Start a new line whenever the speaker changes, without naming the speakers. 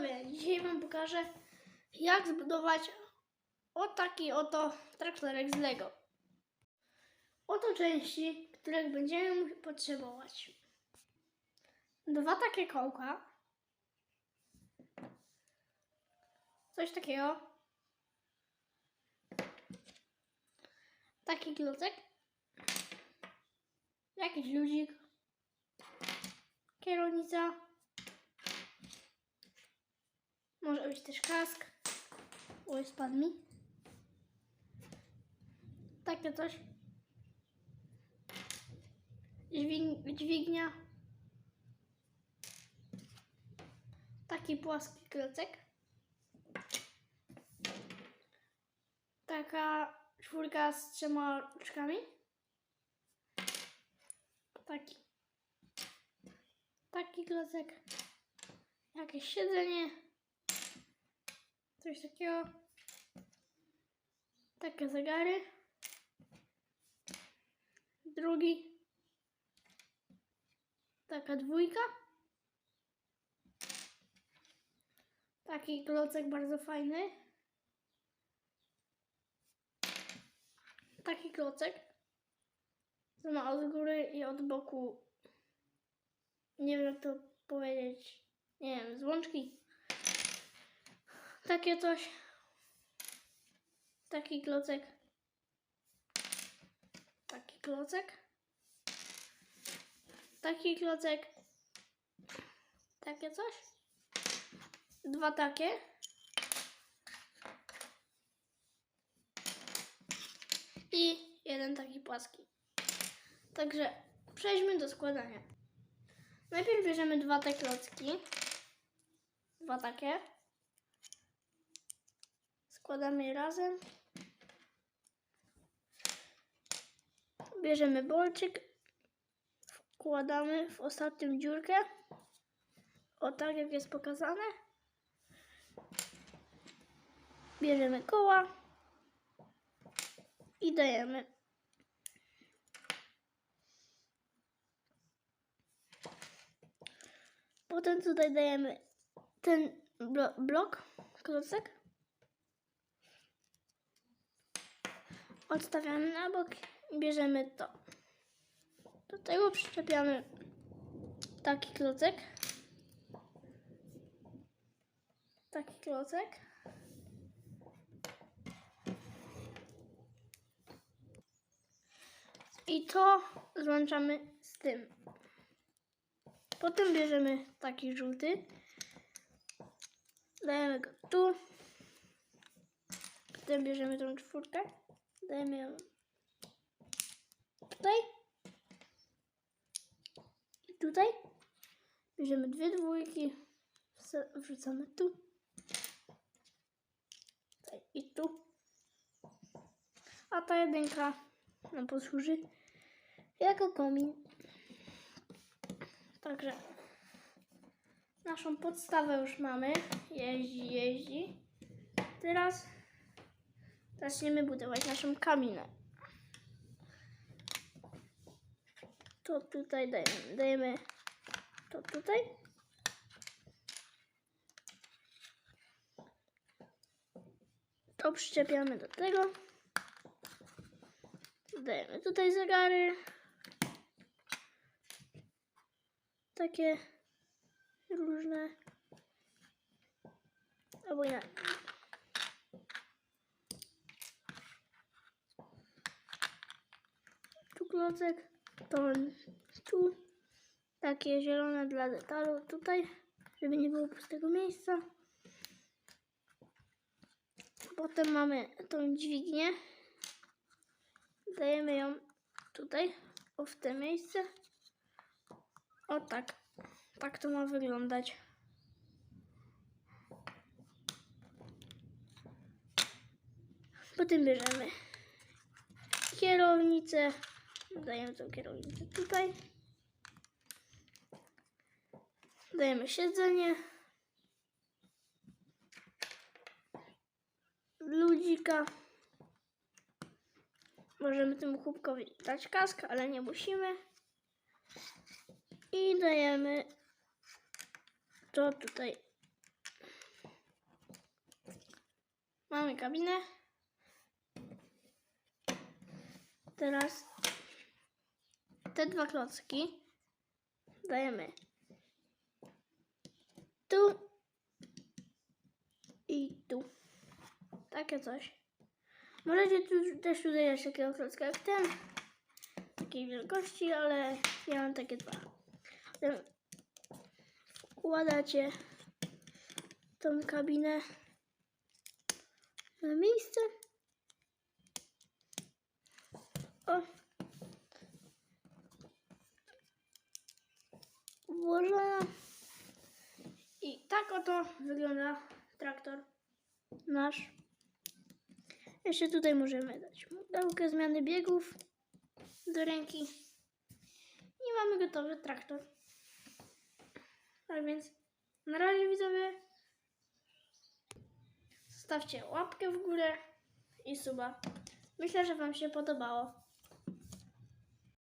widzowie, dzisiaj Wam pokażę, jak zbudować o taki oto traktorek z Lego. Oto części, których będziemy potrzebować. Dwa takie kołka. Coś takiego. Taki klocek. Jakiś ludzik. Kierownica. Może być też kask. Oj, spadł mi. Takie coś. Dźwig, dźwignia. Taki płaski klocek. Taka czwórka z trzema oczkami. Taki. Taki klocek. Jakieś siedzenie. Coś takiego. Takie zegary. Drugi. Taka dwójka. Taki klocek bardzo fajny. Taki klocek. Co ma od góry i od boku. Nie wiem jak to powiedzieć. Nie wiem, złączki. Takie coś. Taki klocek. Taki klocek. Taki klocek. Takie coś. Dwa takie. I jeden taki płaski. Także przejdźmy do składania. Najpierw bierzemy dwa te klocki. Dwa takie. Składamy razem. Bierzemy bolczyk. Wkładamy w ostatnią dziurkę. O tak jak jest pokazane. Bierzemy koła. I dajemy. Potem tutaj dajemy ten blo blok, klocek. Odstawiamy na bok i bierzemy to. Do tego przyczepiamy taki klocek. Taki klocek. I to złączamy z tym. Potem bierzemy taki żółty. Dajemy go tu. Potem bierzemy tą czwórkę. Dajemy ją tutaj. I tutaj. Bierzemy dwie dwójki. Wrzucamy tu. Tutaj I tu. A ta jedynka nam posłuży jako komin. Także naszą podstawę już mamy. Jeździ, jeździ. Teraz zaczniemy budować naszą kabinę. To tutaj dajemy, dajemy to tutaj. To przyczepiamy do tego. Dajemy tutaj zegary. Takie różne. Albo nie. Tu klocek, to tu. Takie zielone dla detalu tutaj, żeby nie było pustego miejsca. Potem mamy tą dźwignię. Dajemy ją tutaj, o w te miejsce. O tak. Tak to ma wyglądać. Potem bierzemy kierownicę. Dajemy tą kierownicę tutaj. Dajemy siedzenie. Ludzika. Możemy temu chłopkowi dać kask, ale nie musimy. I dajemy to tutaj Mamy kabinę. Teraz te dwa klocki dajemy tu i tu. Takie coś. Możecie tu też tutaj dać takiego klocka jak ten. Takiej wielkości, ale ja mam takie dwa. Potem Wkładacie tą kabinę na miejsce. O. Włożona. Oto wygląda traktor nasz. Jeszcze tutaj możemy dać modełkę zmiany biegów do ręki. I mamy gotowy traktor. Tak więc na razie widzowie. Zostawcie łapkę w górę i suba. Myślę, że Wam się podobało.